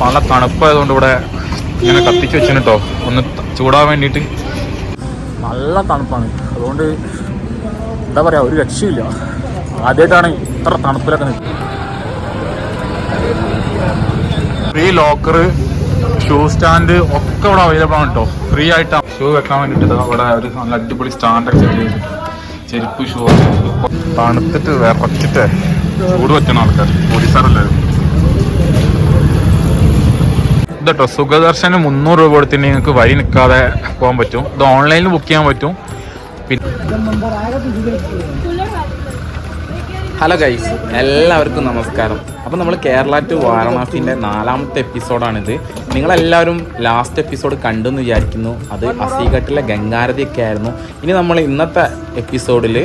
നല്ല തണുപ്പായതുകൊണ്ട് ഇവിടെ ഇങ്ങനെ കത്തിച്ച് വെച്ചിട്ടോ ഒന്ന് ത- ചൂടാൻ വേണ്ടിയിട്ട്. നല്ല തണുപ്പാണ്. അതുകൊണ്ട് എന്താ പറയാ ഒരു രക്ഷയില്ല. ആദ്യമായിട്ടാണ് ഇത്ര തണുപ്പിലൊക്കെ നിൽക്കുന്നത് ഫ്രീ ലോക്കർ ഷൂ സ്റ്റാൻഡ് ഒക്കെ ഇവിടെ അവൈലബിൾ ആണ് കേട്ടോ ഫ്രീ ആയിട്ടാണ് ഷൂ വെക്കാൻ വേണ്ടിയിട്ട് ഇതാ ഇവിടെ ഒരു നല്ല അടിപൊളി സ്റ്റാൻഡൊക്കെ സെറ്റ് ചെരുപ്പ് ഷൂ തണുത്തിട്ട് വിറച്ചിട്ട് ചൂട് വെച്ചണം ആൾക്കാർ പോലീസുകാരല്ലേ കേട്ടോ സുഖദർശന് മുന്നൂറ് രൂപ കൊടുത്തിട്ട് നിങ്ങൾക്ക് വരി നിൽക്കാതെ പോകാൻ പറ്റും. ഇത് ഓൺലൈനിൽ ബുക്ക് ചെയ്യാൻ പറ്റും. പിന്നെ ഹലോ ഗൈസ് എല്ലാവർക്കും നമസ്കാരം. അപ്പോൾ നമ്മൾ കേരള ടു വാരണാസിന്റെ നാലാമത്തെ എപ്പിസോഡാണിത് നിങ്ങളെല്ലാവരും ലാസ്റ്റ് എപ്പിസോഡ് കണ്ടെന്ന് വിചാരിക്കുന്നു. അത് അസീഘട്ടിലെ ഗംഗാരതിയൊക്കെ ആയിരുന്നു. ഇനി നമ്മൾ ഇന്നത്തെ എപ്പിസോഡിൽ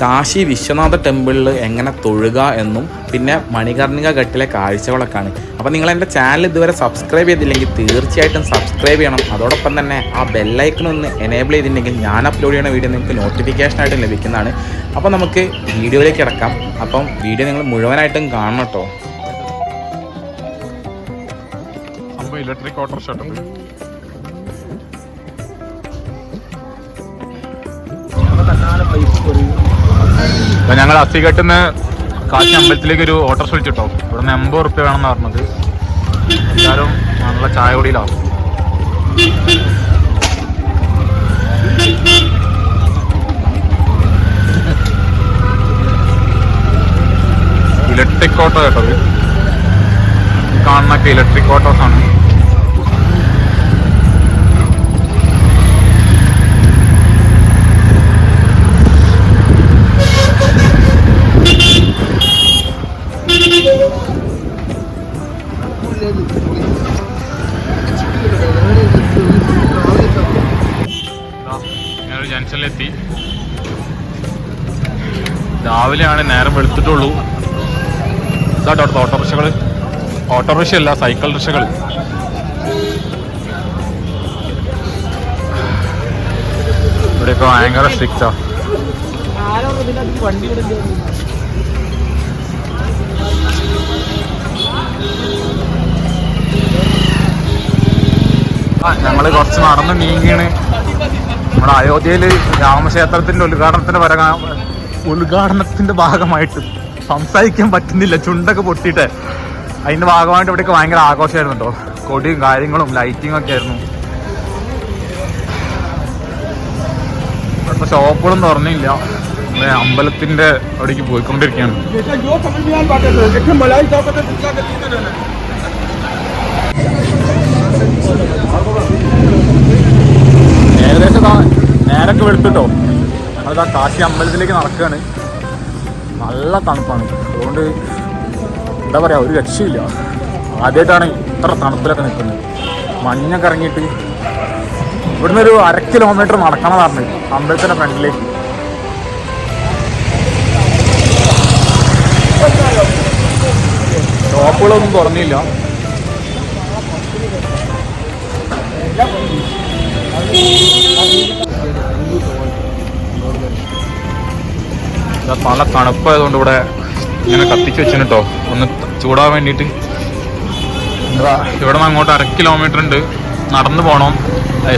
കാശി വിശ്വനാഥ ടെമ്പിളിൽ എങ്ങനെ തൊഴുക എന്നും പിന്നെ മണികർണിക ഘട്ടിലെ കാഴ്ചകളൊക്കെയാണ്. അപ്പോൾ നിങ്ങൾ എന്റെ ചാനൽ ഇതുവരെ സബ്സ്ക്രൈബ് ചെയ്തില്ലെങ്കിൽ തീർച്ചയായിട്ടും സബ്സ്ക്രൈബ് ചെയ്യണം. അതോടൊപ്പം തന്നെ ആ ബെല്ലൈക്കൺ ഒന്ന് എനേബിൾ ചെയ്തിട്ടുണ്ടെങ്കിൽ ഞാൻ അപ്ലോഡ് ചെയ്യുന്ന വീഡിയോ നിങ്ങൾക്ക് നോട്ടിഫിക്കേഷനായിട്ട് ലഭിക്കുന്നതാണ്. അപ്പോൾ നമുക്ക് വീഡിയോയിലേക്ക് കിടക്കാം. അപ്പം വീഡിയോ നിങ്ങൾ മുഴുവനായിട്ടും കാണണം കേട്ടോ. ഇലക്ട്രിക് ഓട്ടോറിക്ഷ അപ്പൊ ഞങ്ങൾ അസിഘട്ടിന്ന് കാശി അമ്പലത്തിലേക്ക് ഒരു ഓട്ടോറിക്ഷ വിളിച്ചിട്ടോ ഇവിടുന്ന് എൺപത് റുപ്യ വേണമെന്ന് പറഞ്ഞത്. എല്ലാവരും നല്ല ചായ കുടിയിലാവും ഇലക്ട്രിക് ഓട്ടോ കേട്ടോ കാണുന്നൊക്കെ ഇലക്ട്രിക് ഓട്ടോസ് അല്ല സൈക്കിൾ റിക്ഷകൾ. ഇവിടെയൊക്കെ ഭയങ്കര സ്ട്രിക്റ്റാ ഞങ്ങൾ കുറച്ച് നടന്ന് നീങ്ങിയാണ്. നമ്മുടെ അയോധ്യയിൽ രാമക്ഷേത്രത്തിന്റെ ഉദ്ഘാടനത്തിന്റെ പരക ഉദ്ഘാടനത്തിന്റെ ഭാഗമായിട്ട് സംസാരിക്കാൻ പറ്റുന്നില്ല. ചുണ്ടൊക്കെ പൊട്ടിയിട്ട്. അതിന്റെ ഭാഗമായിട്ട് ഇവിടെ ഭയങ്കര ആഘോഷമായിരുന്നു കേട്ടോ കൊടിയും കാര്യങ്ങളും ലൈറ്റിംഗ് ഒക്കെ ആയിരുന്നു. ഇപ്പോൾ ഷോപ്പുകളും തുറന്നില്ല. അമ്പലത്തിന്റെ അവിടേക്ക് പോയിക്കൊണ്ടിരിക്കുകയാണ്. ഏകദേശം നേരൊക്കെ വെളുത്തിട്ടോ. ഞങ്ങളിതാ കാശി അമ്പലത്തിലേക്ക് നടക്കുകയാണ്. നല്ല തണുപ്പാണ്. അതുകൊണ്ട് എന്താ പറയുക ഒരു രക്ഷയില്ല. ആദ്യമായിട്ടാണ് ഇത്ര തണുപ്പിലൊക്കെ നിൽക്കുന്നത്. മഞ്ഞൊക്കെ ഇറങ്ങിയിട്ട് ഇവിടുന്ന് ഒരു അര കിലോമീറ്റർ നടക്കണം പറഞ്ഞു. അമ്പലത്തിന്റെ ഫ്രണ്ടിലേക്ക് ഷോപ്പുകളൊന്നും തുറന്നില്ല. നല്ല തണുപ്പായതുകൊണ്ട് ഇവിടെ ഇങ്ങനെ കത്തിച്ച് വെച്ചു കേട്ടോ ഒന്ന് ചൂടാൻ വേണ്ടിയിട്ട്. എന്താ ഇവിടെ നിന്ന് അങ്ങോട്ട് അര കിലോമീറ്റർ ഉണ്ട്. നടന്നു പോകണം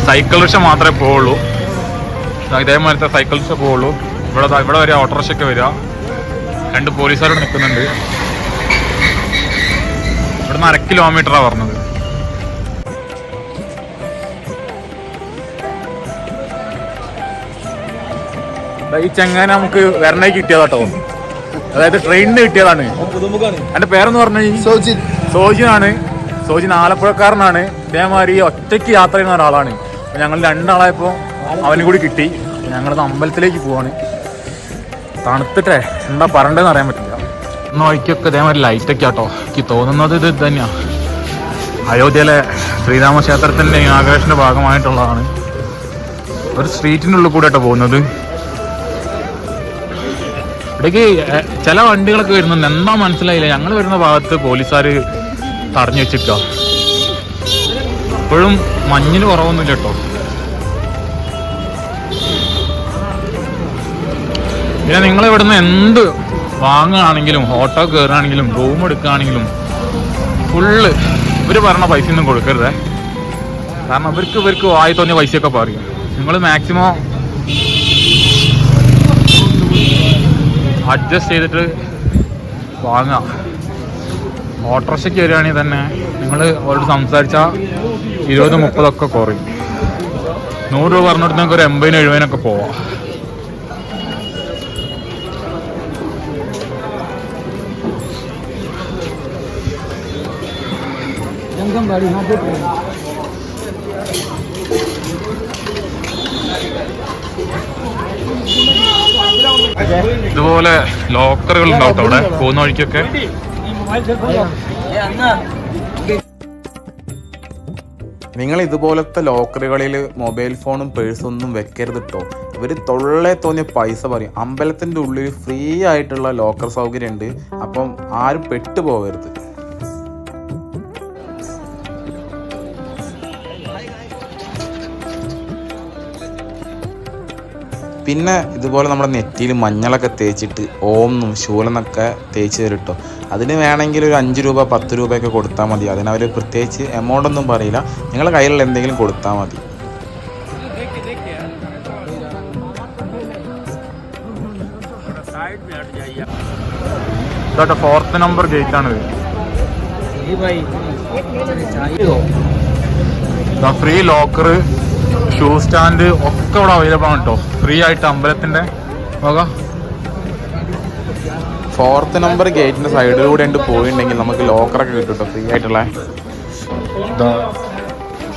സൈക്കിൾ റിക്ഷ മാത്രമേ പോവുള്ളൂ. ഇതേമാതിരത്തെ സൈക്കിൾ റിക്ഷ പോവുള്ളൂ. ഇവിടെ ഇവിടെ വരെ ഓട്ടോറിക്ഷയൊക്കെ വരിക. രണ്ട് പോലീസുകാരോട് നിൽക്കുന്നുണ്ട്. ഇവിടുന്ന് അര കിലോമീറ്ററാണ് പറഞ്ഞത്. ഈ ചെങ്ങാനെ നമുക്ക് വരണേ കിട്ടിയതാട്ടോ അതായത് ട്രെയിനിന് കിട്ടിയതാണ്. എന്റെ പേരെന്ന് പറഞ്ഞു സോജിൻ. സോജിനാണ്. സോജിൻ ആലപ്പുഴക്കാരനാണ്. ഇതേമാതിരി ഒറ്റയ്ക്ക് യാത്ര ചെയ്യുന്ന ഒരാളാണ്. അപ്പൊ ഞങ്ങൾ രണ്ടാളായപ്പോ അവനും കൂടി കിട്ടി. ഞങ്ങൾ ഞങ്ങളത് അമ്പലത്തിലേക്ക് പോവാണ്. തണുത്തിട്ടെ. എന്താ പറയണ്ടെന്ന് അറിയാൻ പറ്റില്ല. നോയ്ക്കൊക്കെ ഇതേമാതിരി ലൈറ്റൊക്കെ ആട്ടോ. എനിക്ക് തോന്നുന്നത് ഇത് തന്നെയാ അയോധ്യയിലെ ശ്രീരാമ ക്ഷേത്രത്തിന്റെ ഇനാഗ്രേഷന്റെ ഭാഗമായിട്ടുള്ളതാണ്. ഒരു സ്ട്രീറ്റിനുള്ളിൽ ഉള്ളിൽ കൂടെ ആട്ടോ പോകുന്നത്. ഇവിടേക്ക് എ, ചില വണ്ടികളൊക്കെ വരുന്നുണ്ട്. എന്താ മനസ്സിലായില്ല. ഞങ്ങൾ വരുന്ന ഭാഗത്ത് പോലീസുകാർ തടഞ്ഞു വെച്ചിട്ടോ. ഇപ്പോഴും മഞ്ഞിന് കുറവൊന്നുമില്ല കേട്ടോ. പിന്നെ നിങ്ങൾ ഇവിടുന്ന് എന്ത് വാങ്ങുകയാണെങ്കിലും ഓട്ടോ കയറുകയാണെങ്കിലും റൂം എടുക്കുകയാണെങ്കിലും ഫുള്ള് ഇവർ പറഞ്ഞ പൈസ ഒന്നും കൊടുക്കരുതേ. കാരണം ഇവർക്ക് ഇവർക്ക് വായി തോന്നിയ പൈസയൊക്കെ പറയും നിങ്ങൾ മാക്സിമം അഡ്ജസ്റ്റ് ചെയ്തിട്ട് വാങ്ങാം. ഓട്ടോറിക്ഷയ്ക്ക് വരികയാണെങ്കിൽ തന്നെ നിങ്ങൾ അവരോട് സംസാരിച്ചാൽ ഇരുപത് മുപ്പതൊക്കെ കുറയും. നൂറ് രൂപ പറഞ്ഞിട്ട് നിങ്ങൾക്ക് ഒരു എൺപതിന് എഴുപതിനൊക്കെ പോവാം. ഇതുപോലെ ലോക്കറുകൾ ഉണ്ടാവും അവിടെ. പോകുന്ന വഴിക്കൊക്കെ. നിങ്ങൾ ഇതുപോലത്തെ ലോക്കറുകളിൽ മൊബൈൽ ഫോണും പേഴ്സൊന്നും വെക്കരുത് കേട്ടോ ഇവർ തൊള്ളെ തോന്നിയ പൈസ പറയും. അമ്പലത്തിന്റെ ഉള്ളിൽ ഫ്രീ ആയിട്ടുള്ള ലോക്കർ സൗകര്യം ഉണ്ട് അപ്പം ആരും പെട്ടുപോകരുത്. പിന്നെ ഇതുപോലെ നമ്മുടെ നെറ്റിയിൽ മഞ്ഞളൊക്കെ തേച്ചിട്ട് ഓംന്നും ശൂലെന്നൊക്കെ തേച്ച് തരും കേട്ടോ അതിന് വേണമെങ്കിൽ ഒരു അഞ്ച് രൂപ പത്ത് രൂപയൊക്കെ കൊടുത്താൽ മതി. അതിനവർ പ്രത്യേകിച്ച് എമൗണ്ട് ഒന്നും പറയില്ല. നിങ്ങളുടെ കയ്യിലുള്ള എന്തെങ്കിലും കൊടുത്താൽ മതി. ഇതോട്ടെ fourth number gate free locker shoe stand ഒക്കെ ഇവിടെ അവൈലബിൾ ആണ് കേട്ടോ ഫ്രീ ആയിട്ട് അമ്പലത്തിന്റെ നോക്കാം ഫോർത്ത് നമ്പർ ഗേറ്റിന്റെ സൈഡിലൂടെ ഉണ്ട് പോയിട്ടുണ്ടെങ്കിൽ നമുക്ക് ലോക്കറൊക്കെ കിട്ടും കേട്ടോ ഫ്രീ ആയിട്ടുള്ള.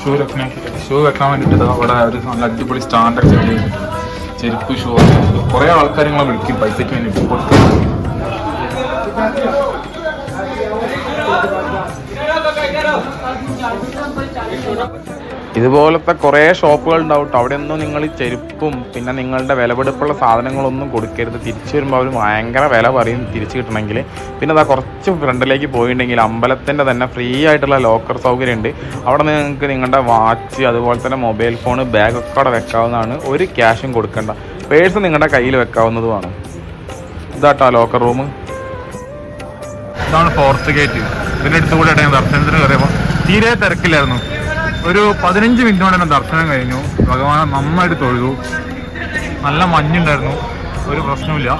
ഷൂ വെക്കാൻ ഷൂ വെക്കാൻ വേണ്ടിട്ട് ഇതാ ഇവിടെ ഒരു നല്ല അടിപൊളി സ്റ്റാൻഡൊക്കെ സെറ്റ് ചെരുപ്പ് ഷൂ കുറെ ആൾക്കാർ നിങ്ങളെ വിളിക്കും പൈസക്ക് വേണ്ടിട്ട് കൊടുക്കും. ഇതുപോലത്തെ കുറേ ഷോപ്പുകൾ ഉണ്ടാവും. അവിടെ ഒന്നും നിങ്ങൾ ചെരുപ്പും പിന്നെ നിങ്ങളുടെ വിലപിടിപ്പുള്ള സാധനങ്ങളൊന്നും കൊടുക്കരുത്. തിരിച്ചു വരുമ്പോൾ അവർ ഭയങ്കര വില പറയും തിരിച്ചു കിട്ടണമെങ്കിൽ. പിന്നെ അതാ കുറച്ച് ഫ്രണ്ടിലേക്ക് പോയിട്ടുണ്ടെങ്കിൽ അമ്പലത്തിന്റെ തന്നെ ഫ്രീ ആയിട്ടുള്ള ലോക്കർ സൗകര്യം ഉണ്ട് അവിടെ നിങ്ങൾക്ക് നിങ്ങളുടെ വാച്ച് അതുപോലെ തന്നെ മൊബൈൽ ഫോൺ ബാഗൊക്കെ അവിടെ വെക്കാവുന്നതാണ്. ഒരു ക്യാഷും കൊടുക്കേണ്ട. പേഴ്സ് നിങ്ങളുടെ കയ്യിൽ വെക്കാവുന്നതുമാണ് ഇതാട്ടോ ലോക്കർ റൂം. ഇതാണ് ഫോർത്ത് ഗേറ്റ് ഇതിന്റെ അടുത്ത് കൂടെ ഞാൻ ദർശനത്തിന് കയറിയപ്പോൾ തീരെ തിരക്കില്ലായിരുന്നു. ഒരു പതിനഞ്ച് മിനിറ്റ് കൊണ്ട് തന്നെ ദർശനം കഴിഞ്ഞു. ഭഗവാനെ നന്നായിട്ട് തൊഴുതു. നല്ല മഞ്ഞുണ്ടായിരുന്നു. ഒരു പ്രശ്നമില്ല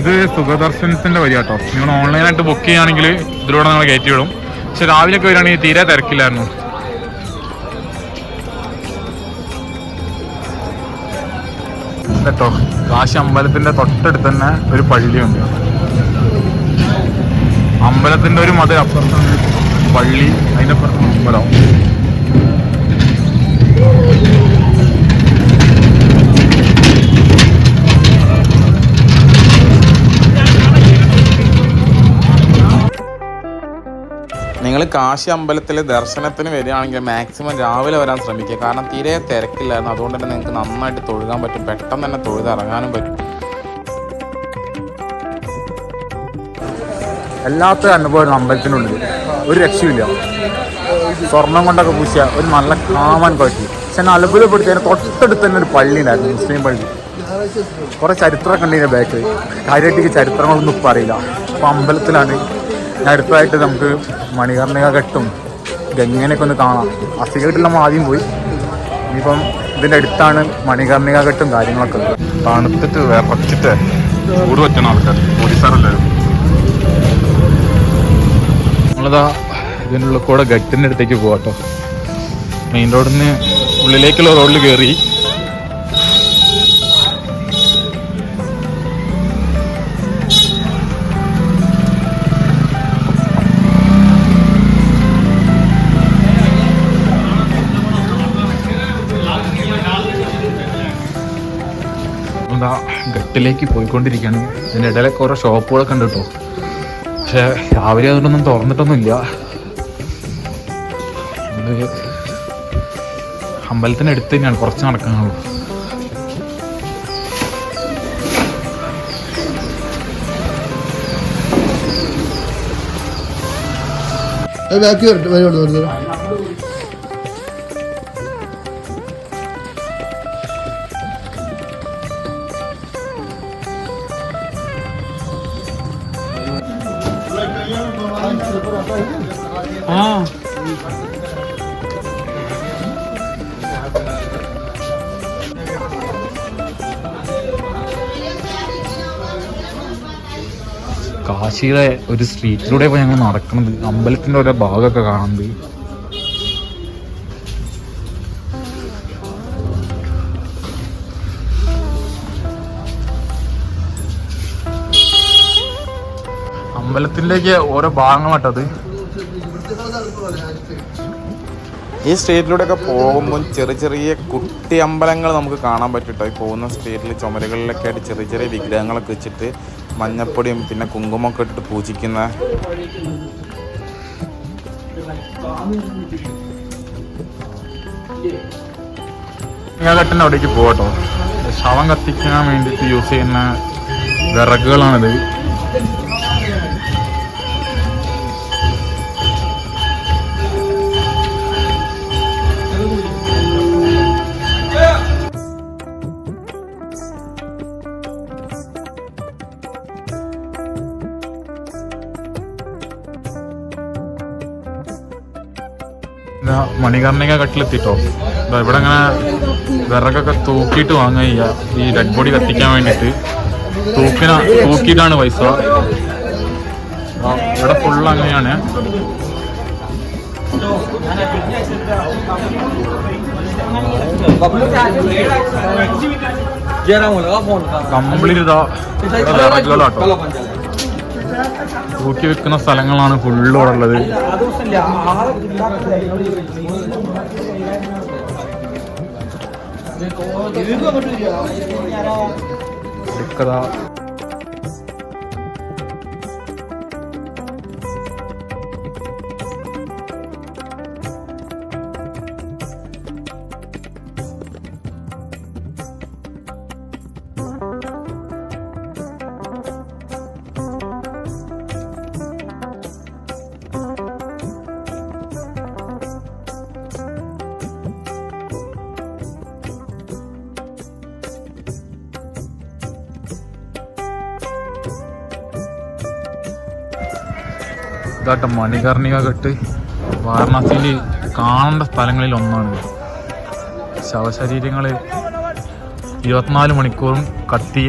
ഇത് സുഖദർശനത്തിന്റെ വരിക കേട്ടോ നിങ്ങൾ ഓൺലൈനായിട്ട് ബുക്ക് ചെയ്യുകയാണെങ്കിൽ ഇതിലൂടെ നിങ്ങൾ കയറ്റി വിടും. പക്ഷെ രാവിലെ ഒക്കെ വരികയാണെങ്കിൽ തീരെ തിരക്കില്ലായിരുന്നു. കേട്ടോ കാശി അമ്പലത്തിന്റെ തൊട്ടടുത്ത് തന്നെ ഒരു പള്ളിയുണ്ട്. അമ്പലത്തിന്റെ ഒരു മതിൽ അപ്പുറത്താണ് പള്ളി അതിന്റെ അപ്പുറത്ത് അമ്പലം. നിങ്ങൾ കാശി അമ്പലത്തിൽ ദർശനത്തിന് വരികയാണെങ്കിൽ മാക്സിമം രാവിലെ വരാൻ ശ്രമിക്കുക. കാരണം തീരെ തിരക്കില്ലായിരുന്നു. അതുകൊണ്ട് തന്നെ നിങ്ങൾക്ക് നന്നായിട്ട് തൊഴുകാൻ പറ്റും. പെട്ടെന്ന് തന്നെ തൊഴുതിറങ്ങാനും പറ്റും. എല്ലാത്ത അനുഭവം അമ്പലത്തിനുള്ളിൽ. ഒരു രക്ഷയില്ല സ്വർണം കൊണ്ടൊക്കെ പൂശിയ. ഒരു നല്ല കാമൻ പറ്റി പക്ഷെ അത്ഭുതപ്പെടുത്തിയതിന് തൊട്ടടുത്ത് തന്നെ ഒരു പള്ളി ഉണ്ടായിരുന്നു മുസ്ലിം പള്ളി. കുറേ ചരിത്രമൊക്കെ ഉണ്ട് ബാക്ക് കാര്യമായിട്ട് ചരിത്രങ്ങളൊന്നും ഇപ്പം അറിയില്ല. അപ്പം അമ്പലത്തിലാണ്. ഞാൻ നമുക്ക് മണികർണിക കെട്ടും ഗംഗനെയൊക്കെ ഒന്ന് കാണാം. അസികട്ടിൽ നമ്മൾ ആദ്യം പോയി. ഇനിയിപ്പം ഇതിന്റെ അടുത്താണ് മണികർണിക കെട്ടും കാര്യങ്ങളൊക്കെ. തണുത്തിട്ട് വിറച്ചിട്ട് ചൂട് പറ്റണം ആൾക്കാർ പോലീസാറല്ലേ നമ്മളതാ ഇതിനുള്ള കൂടെ ഗട്ടിന്റെ അടുത്തേക്ക് പോവാട്ടോ. മെയിൻ റോഡിൽ നിന്ന് ഉള്ളിലേക്കുള്ള റോഡിൽ കയറി എന്താ ഗട്ടിലേക്ക് പോയിക്കൊണ്ടിരിക്കുകയാണ് ഇതിന്റെ ഇടയിലൊക്കെ ഓരോ ഷോപ്പുകളൊക്കെ ഉണ്ട് കേട്ടോ. പക്ഷെ രാവിലെ അതുകൊണ്ടൊന്നും തുറന്നിട്ടൊന്നുമില്ല. ഇത് അമ്പലത്തിന് അടുത്ത് തന്നെയാണ് കുറച്ച് നടക്കാനുള്ളൂ. ബാക്കി വരട്ടെ വരുള്ളൂ കാശിയിലെ ഒരു സ്ട്രീറ്റിലൂടെ ഇപ്പോൾ ഞങ്ങൾ നടക്കുന്നത് അമ്പലത്തിന്റെ ഓരോ ഭാഗമൊക്കെ കാണുന്നത്. അമ്പലത്തിലേക്ക് ഓരോ ഭാഗങ്ങളാട്ടത് ഈ സ്ട്രീറ്റിലൂടെയൊക്കെ പോകുമ്പോൾ ചെറിയ ചെറിയ കുട്ടി അമ്പലങ്ങൾ നമുക്ക് കാണാൻ പറ്റും ട്ടോ. ഈ പോകുന്ന സ്ട്രീറ്റിൽ ചുമരുകളിലൊക്കെ ആയിട്ട് ചെറിയ ചെറിയ വിഗ്രഹങ്ങളൊക്കെ വെച്ചിട്ട് മഞ്ഞപ്പൊടിയും പിന്നെ കുങ്കുമൊക്കെ ഇട്ടിട്ട് പൂജിക്കുന്ന ഘട്ടന്റെ അവിടേക്ക് പോകട്ടോ ശവം കത്തിക്കാൻ വേണ്ടിയിട്ട് യൂസ് ചെയ്യുന്ന വിറകുകളാണിത്. ഇതാ മണികർണിക കട്ടിലെത്തിട്ടോ ഇവിടെ അങ്ങനെ വിറകൊക്കെ തൂക്കിയിട്ട് വാങ്ങുക ഈ ഡെഡ് ബോഡി കത്തിക്കാൻ വേണ്ടിയിട്ട്. തൂക്കിന തൂക്കിയിട്ടാണ് പൈസ. ഇവിടെ ഫുള്ള് അങ്ങനെയാണ്. കംപ്ലീറ്റ് ഇതാ തൂക്കി വെക്കുന്ന സ്ഥലങ്ങളാണ് ഫുള്ള് ഇവിടെ ഉള്ളത് ഇതൊക്കെതാ ഇതാട്ട മണികർണിക കെട്ട് വാരണാസിയിൽ കാണേണ്ട സ്ഥലങ്ങളിൽ ഒന്നാണ്. ശവശരീരങ്ങൾ ഇരുപത്തിനാല് മണിക്കൂറും കത്തി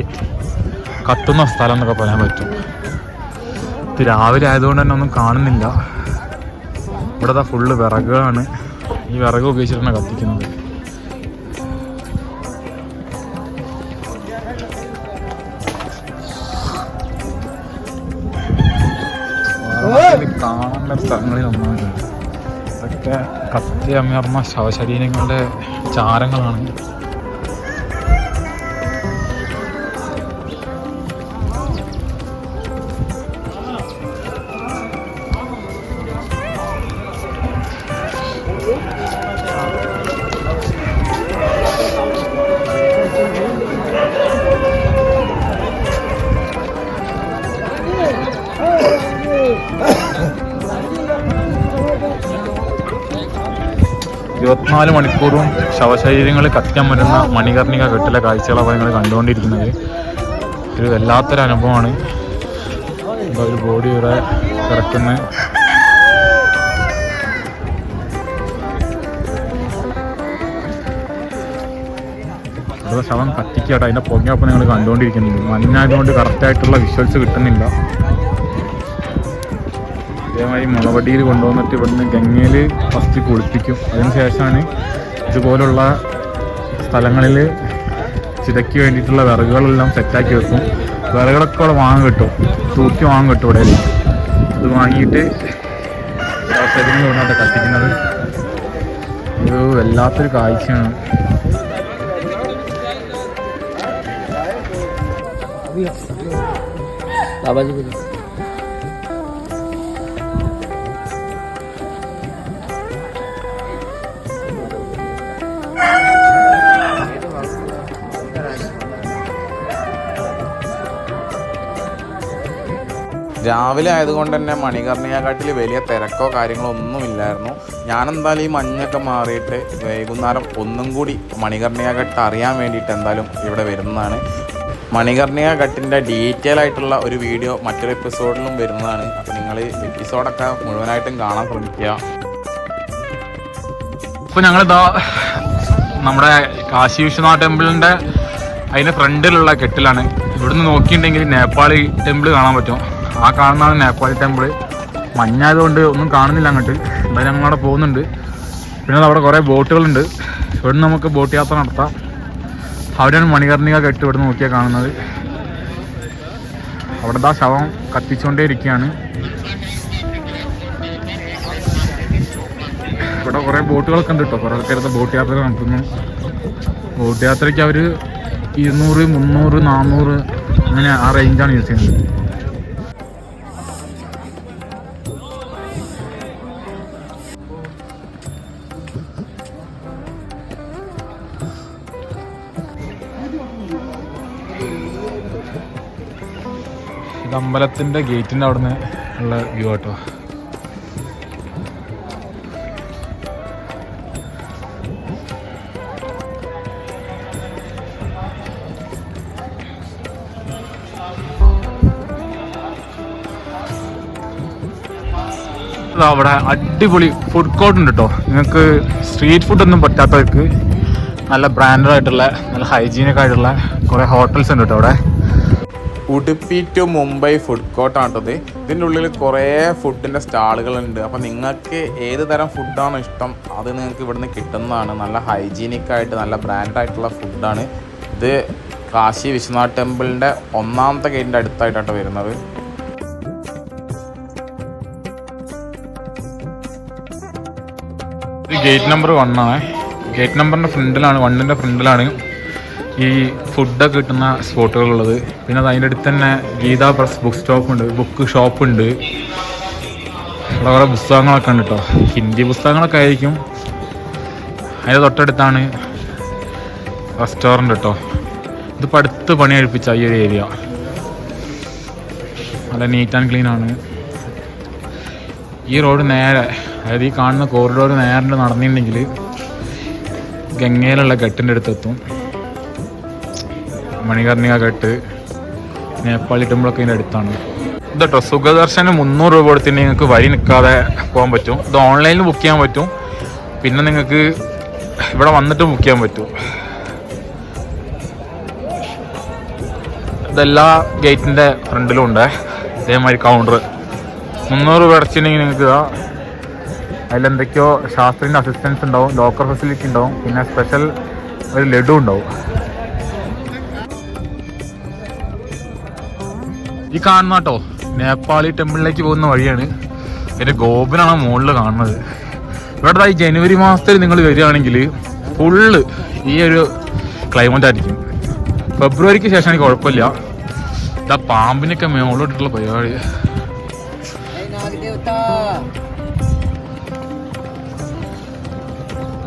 കത്തുന്ന സ്ഥലം എന്നൊക്കെ പറയാൻ പറ്റും. ഇത് രാവിലെ ആയതുകൊണ്ട് തന്നെ ഒന്നും കാണുന്നില്ല. ഇവിടെ ഫുള്ള് വിറകുകളാണ് ഈ വിറക് ഉപയോഗിച്ചിട്ടാണ് കത്തിക്കുന്നത്. അമർന്ന ശവശരീരങ്ങളുടെ ചാരങ്ങളാണ് ഇരുപത്തിനാല് മണിക്കൂറും ശവശരീരങ്ങൾ കത്തിക്കാൻ പറ്റുന്ന മണികർണിക കെട്ടിലെ കാഴ്ചകളാണ് നിങ്ങൾ കണ്ടുകൊണ്ടിരിക്കുന്നത്. ഒരു വല്ലാത്തൊരു അനുഭവമാണ്. ഒരു ബോഡി ഇവിടെ കിടക്കുന്ന. ഇവിടെ ശവം കത്തിക്കട്ടെ അതിന്റെ പുകയപ്പം നിങ്ങൾ കണ്ടുകൊണ്ടിരിക്കുന്നുണ്ട്. മഞ്ഞായതുകൊണ്ട് കറക്റ്റായിട്ടുള്ള വിഷ്വൽസ് കിട്ടുന്നില്ല. അതേമാതിരി മുളവടിയിൽ കൊണ്ടുവന്നിട്ട് ഇവിടുന്ന് ഗംഗയിൽ ഫസ്റ്റ് കുളിപ്പിക്കും. അതിനുശേഷമാണ് ഇതുപോലുള്ള സ്ഥലങ്ങളിൽ ചിതയ്ക്ക് വേണ്ടിയിട്ടുള്ള വിറകുകളെല്ലാം സെറ്റാക്കി വെക്കും. വിറകുകളൊക്കെ അവിടെ വാങ്ങും കിട്ടും. തൂക്കി വാങ്ങും കിട്ടും ഇവിടെ. അത് വാങ്ങിയിട്ട് കൊണ്ടാണ് കത്തിക്കുന്നത്. ഇത് വല്ലാത്തൊരു കാഴ്ചയാണ്. രാവിലെ ആയതുകൊണ്ട് തന്നെ മണികർണിയാക്കാട്ടിൽ വലിയ തിരക്കോ കാര്യങ്ങളോ ഒന്നുമില്ലായിരുന്നു. ഞാൻ എന്തായാലും ഈ മഞ്ഞൊക്കെ മാറിയിട്ട് വൈകുന്നേരം ഒന്നും കൂടി മണികർണികഘട്ട് അറിയാൻ വേണ്ടിയിട്ട് എന്തായാലും ഇവിടെ വരുന്നതാണ്. മണികർണിക ഘട്ടിന്റെ ഡീറ്റെയിൽ ആയിട്ടുള്ള ഒരു വീഡിയോ മറ്റൊരു എപ്പിസോഡിലും വരുന്നതാണ്. അപ്പോൾ നിങ്ങൾ എപ്പിസോഡൊക്കെ മുഴുവനായിട്ടും കാണാൻ ശ്രമിക്കുക. ഇപ്പൊ ഞങ്ങളിതാ നമ്മുടെ കാശി വിശ്വനാഥ് ടെമ്പിളിന്റെ അതിന്റെ ഫ്രണ്ടിലുള്ള കെട്ടിലാണ്. ഇവിടുന്ന് നോക്കിയിട്ടുണ്ടെങ്കിൽ നേപ്പാളി ടെമ്പിൾ കാണാൻ പറ്റും. ആ കാണുന്നതാണ് നേപ്പാളി ടെമ്പിൾ മഞ്ഞായതുകൊണ്ട് ഒന്നും കാണുന്നില്ല അങ്ങോട്ട്. എന്തായാലും ഞങ്ങളവിടെ പോകുന്നുണ്ട്. പിന്നെ അവിടെ കുറേ ബോട്ടുകളുണ്ട്. ഇവിടുന്ന് നമുക്ക് ബോട്ട് യാത്ര നടത്താം. അവിടെയാണ് മണികർണിക കെട്ട് ഇവിടെ നോക്കിയാൽ കാണുന്നത്. അവിടെ ദാ ശവം കത്തിച്ചുകൊണ്ടേ ഇരിക്കുകയാണ്. ഇവിടെ കുറേ ബോട്ടുകളൊക്കെ ഉണ്ട് കേട്ടോ. കുറേ ആൾക്കാരത്തെ ബോട്ട് യാത്ര നടത്തുന്നു. ബോട്ട് യാത്രയ്ക്ക് അവർ ഇരുന്നൂറ് മുന്നൂറ് നാന്നൂറ് അങ്ങനെ ആ റേഞ്ചാണ് യൂസ് ചെയ്യുന്നത്. ഇത് അമ്പലത്തിന്റെ ഗേറ്റിന്റെ അവിടുന്ന് ഉള്ള വ്യൂ കേട്ടോ അവിടെ അടിപൊളി ഫുഡ് കോർട്ട് ഉണ്ട് കേട്ടോ നിങ്ങൾക്ക് സ്ട്രീറ്റ് ഫുഡ് ഒന്നും പറ്റാത്തവർക്ക് നല്ല ബ്രാൻഡഡ് ആയിട്ടുള്ള നല്ല ഹൈജീനിക് ആയിട്ടുള്ള കുറേ ഹോട്ടൽസ് ഉണ്ട് കേട്ടോ അവിടെ. ഉടുപ്പി ടു മുംബൈ ഫുഡ് കോർട്ടാണത് ഇതിന്റെ ഉള്ളിൽ കുറേ ഫുഡിന്റെ സ്റ്റാളുകളുണ്ട്. അപ്പോൾ നിങ്ങൾക്ക് ഏത് തരം ഫുഡാണോ ഇഷ്ടം അത് നിങ്ങൾക്ക് ഇവിടുന്ന് കിട്ടുന്നതാണ്. നല്ല ഹൈജീനിക് ആയിട്ട് നല്ല ബ്രാൻഡായിട്ടുള്ള ഫുഡാണ് ഇത് കാശി വിശ്വനാഥ് ടെമ്പിളിന്റെ ഒന്നാമത്തെ ഗേറ്റിന്റെ അടുത്തായിട്ടാണ് വരുന്നത്. ഗേറ്റ് നമ്പർ വൺ ആണ്. ഗേറ്റ് നമ്പറിന്റെ ഫ്രണ്ടിലാണ് വണ്ണിന്റെ ഫ്രണ്ടിലാണ് ഈ ഫുഡൊക്കെ കിട്ടുന്ന സ്പോട്ടുകളുള്ളത്. പിന്നെ അത് അതിന്റെ അടുത്ത് തന്നെ ഗീത പ്രസ് ബുക്ക് സ്റ്റോപ്പ് ഉണ്ട് ബുക്ക് ഷോപ്പ് ഉണ്ട്. ഇവിടെ കുറേ പുസ്തകങ്ങളൊക്കെ ഉണ്ട് കേട്ടോ ഹിന്ദി പുസ്തകങ്ങളൊക്കെ ആയിരിക്കും. അതിന്റെ തൊട്ടടുത്താണ് റെസ്റ്റോറന്റ് കേട്ടോ ഇത് അടുത്ത് പണി കഴിപ്പിച്ച ഈ ഒരു ഏരിയ നല്ല നീറ്റ് ആൻഡ് ക്ലീൻ ആണ്. ഈ റോഡ് നേരെ അതായത് ഈ കാണുന്ന കോറിഡോർ നേരെ നടന്നിട്ടുണ്ടെങ്കിൽ ഗംഗയിലുള്ള ഘട്ടിന്റെ അടുത്തെത്തും. മണികർണിക ഘട്ട് നേപ്പാളി ടെമ്പിളൊക്കെ ഇതിന്റെ അടുത്താണ്. ഇതട്ടോ സുഖദർശനം മുന്നൂറ് രൂപ കൊടുത്തിട്ട് നിങ്ങൾക്ക് വരി നിൽക്കാതെ പോകാൻ പറ്റും. ഇത് ഓൺലൈനിൽ ബുക്ക് ചെയ്യാൻ പറ്റും. പിന്നെ നിങ്ങൾക്ക് ഇവിടെ വന്നിട്ട് ബുക്ക് ചെയ്യാൻ പറ്റും. ഇതെല്ലാ ഗേറ്റിന്റെ ഫ്രണ്ടിലും ഉണ്ട്. ഇതേമാതിരി കൗണ്ടർ മുന്നൂറ് രൂപ അടച്ചിട്ടുണ്ടെങ്കിൽ നിങ്ങൾക്ക് ഇതാ അതിലെന്തൊക്കെയോ ശാസ്ത്രീയ അസിസ്റ്റൻസ് ഉണ്ടാവും ലോക്കർ ഫെസിലിറ്റി ഉണ്ടാവും പിന്നെ സ്പെഷ്യൽ ഒരു ലഡു ഉണ്ടാവും. ഈ കാണുന്ന കേട്ടോ നേപ്പാളി ടെമ്പിളിലേക്ക് പോകുന്ന വഴിയാണ്. എന്റെ ഗോപനാണ് മുകളിൽ കാണുന്നത്. ഇവിടെ ഈ ജനുവരി മാസത്തിൽ നിങ്ങൾ വരികയാണെങ്കിൽ ഫുള്ള് ഈ ഒരു ക്ലൈമറ്റ് ആയിരിക്കും. ഫെബ്രുവരിക്ക് ശേഷം എനിക്ക് കുഴപ്പമില്ല. ഇതാ പാമ്പിനൊക്കെ മേളോട്ടിട്ടുള്ള പരിപാടി.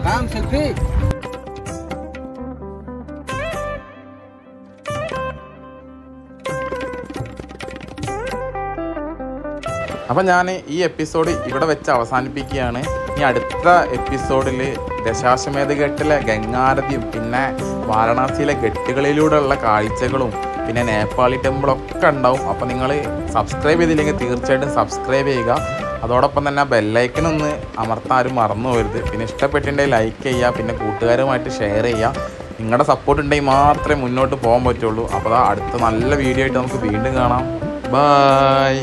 കാം സെൽഫി. അപ്പം ഞാൻ ഈ എപ്പിസോഡ് ഇവിടെ വെച്ച് അവസാനിപ്പിക്കുകയാണ്. ഇനി അടുത്ത എപ്പിസോഡിൽ ദശാശ്വമേധ ഘട്ടിലെ ഗംഗാരതിയും പിന്നെ വാരണാസിയിലെ ഘട്ടുകളിലൂടെയുള്ള കാഴ്ചകളും പിന്നെ നേപ്പാളി ടെമ്പിളൊക്കെ ഉണ്ടാവും. അപ്പോൾ നിങ്ങൾ സബ്സ്ക്രൈബ് ചെയ്തില്ലെങ്കിൽ തീർച്ചയായിട്ടും സബ്സ്ക്രൈബ് ചെയ്യുക. അതോടൊപ്പം തന്നെ ബെല്ലൈക്കനൊന്ന് അമർത്താൻ ആരും മറന്നു പോരുത്. പിന്നെ ഇഷ്ടപ്പെട്ടിട്ടുണ്ടെങ്കിൽ ലൈക്ക് ചെയ്യുക പിന്നെ കൂട്ടുകാരുമായിട്ട് ഷെയർ ചെയ്യുക. നിങ്ങളുടെ സപ്പോർട്ട് ഉണ്ടെങ്കിൽ മാത്രമേ മുന്നോട്ട് പോകാൻ പറ്റുള്ളൂ. അപ്പോൾ അടുത്ത നല്ല വീഡിയോ ആയിട്ട് നമുക്ക് വീണ്ടും കാണാം. ബായ്